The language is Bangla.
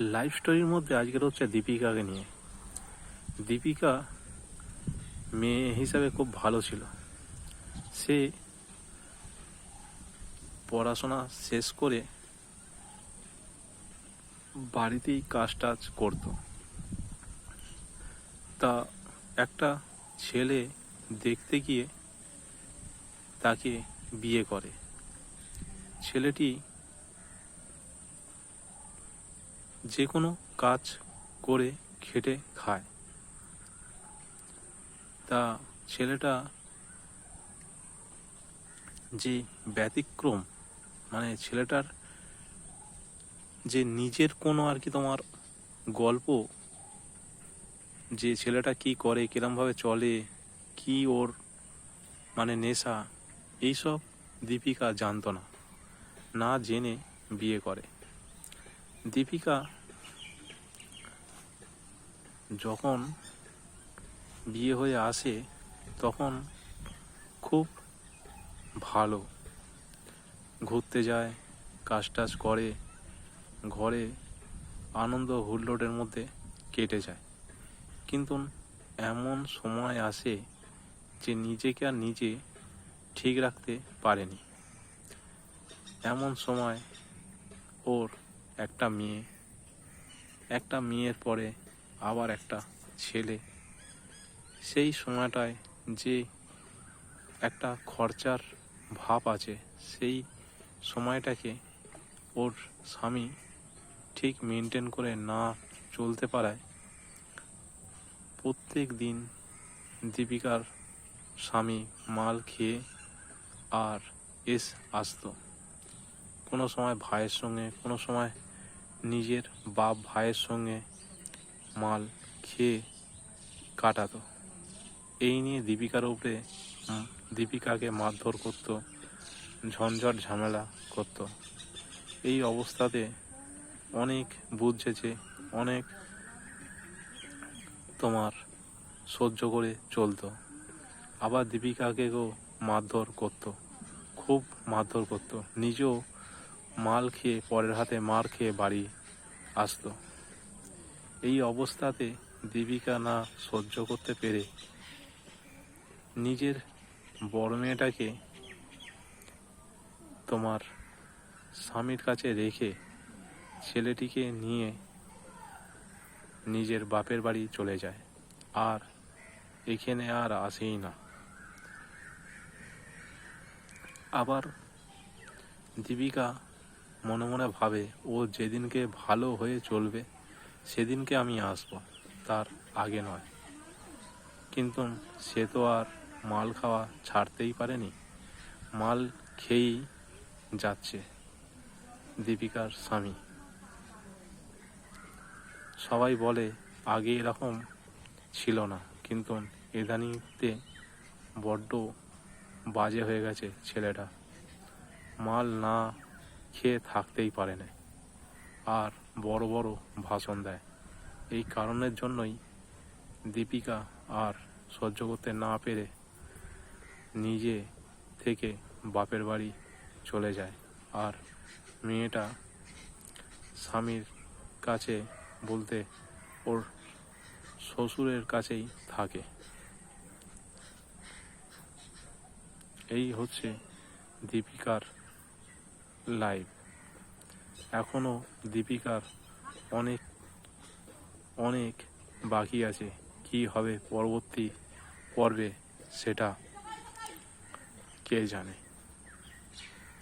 লাইফ স্টোরির মধ্যে আজকের হচ্ছে দীপিকাকে নিয়ে। দীপিকা মেয়ে হিসাবে খুব ভালো ছিল। সে পড়াশোনা শেষ করে বাড়িতেই কাজ টাজ করতো। তা একটা ছেলে দেখতে গিয়ে তাকে বিয়ে করে। ছেলেটি যে কোনো কাজ করে খেটে খায়। তা ছেলেটা যে ব্যতিক্রম মানে ছেলেটার যে নিজের কোনো আর কি তোমার গল্প, যে ছেলেটা কি করে, কিরমভাবে চলে, কি ওর মানে নেশা, এইসব দীপিকা জানতো না না জেনে বিয়ে করে। দীপিকা যখন বিয়ে হয়ে আসে তখন খুব ভালো। ঘুরতে যায় কাজ টাজ করে, ঘরে আনন্দ হুল্লোড়ের মধ্যে কেটে যায়। কিন্তু এমন সময় আসে যে নিজেকে আর নিজে ঠিক রাখতে পারেনি। এমন সময় ওর একটা মেয়ে। একটা মেয়ের পরে আবার একটা ছেলে। সেই সময়টায় যে একটা খরচার ভাব আছে, সেই সময়টাকে ওর স্বামী ঠিক মেনটেন করে না চলতে পারায় প্রত্যেক দিন দীপিকার স্বামী মাল খেয়ে আর এস আসতো। কোনো সময় ভাইয়ের সঙ্গে, কোনো সময় নিজের বাপ ভাইয়ের সঙ্গে মাল খেয়ে কাটাতো। এই নিয়ে দীপিকার উপরে দীপিকাকে মারধর করতো, ঝঞ্ঝট ঝামেলা করতো। এই অবস্থাতে অনেক বুঝেছে, অনেক তোমার সহ্য করে চলতো। আবার দীপিকাকেও মারধর করতো, খুব মারধর করতো। নিজেও মাল খেয়ে পরের হাতে মার খেয়ে বাড়ি আসতো। এই অবস্থাতে দীপিকা না সহ্য করতে পেরে নিজের বড় মেয়েটাকে তোমার স্বামীর কাছে রেখে ছেলেটিকে নিয়ে নিজের বাপের বাড়ি চলে যায়। আর এখানে আর আসেই না। আবার দীপিকা মনে মনে ভাবে, ও যেদিনকে ভালো হয়ে চলবে, সেদিনকে আমি আসব, তার আগে নয়। কিন্তু সে তো আর মাল খাওয়া ছাড়তেই পারেনি। মাল খেয়েই যাচ্ছে দীপিকার স্বামী। সবাই বলে, আগে এরকম ছিল না। কিন্তু ইদানিংতে বড্ড বাজে হয়ে গেছে ছেলেটা। মাল না খেয়ে থাকতেই পারে না। আর বড় বড় ভাষণ দেয়। এই কারণের জন্যই দীপিকা আর সহ্য করতে না পেরে নিজে থেকে বাপের বাড়ি চলে যায়। আর মেয়েটা স্বামীর কাছে বলতে ওর শ্বশুরের কাছেই থাকে। এই হচ্ছে দীপিকার লাইফ এখনও দীপিকার অনেক অনেক বাকি আছে। কি হবে পরবর্তী পর্বে সেটা কে জানে?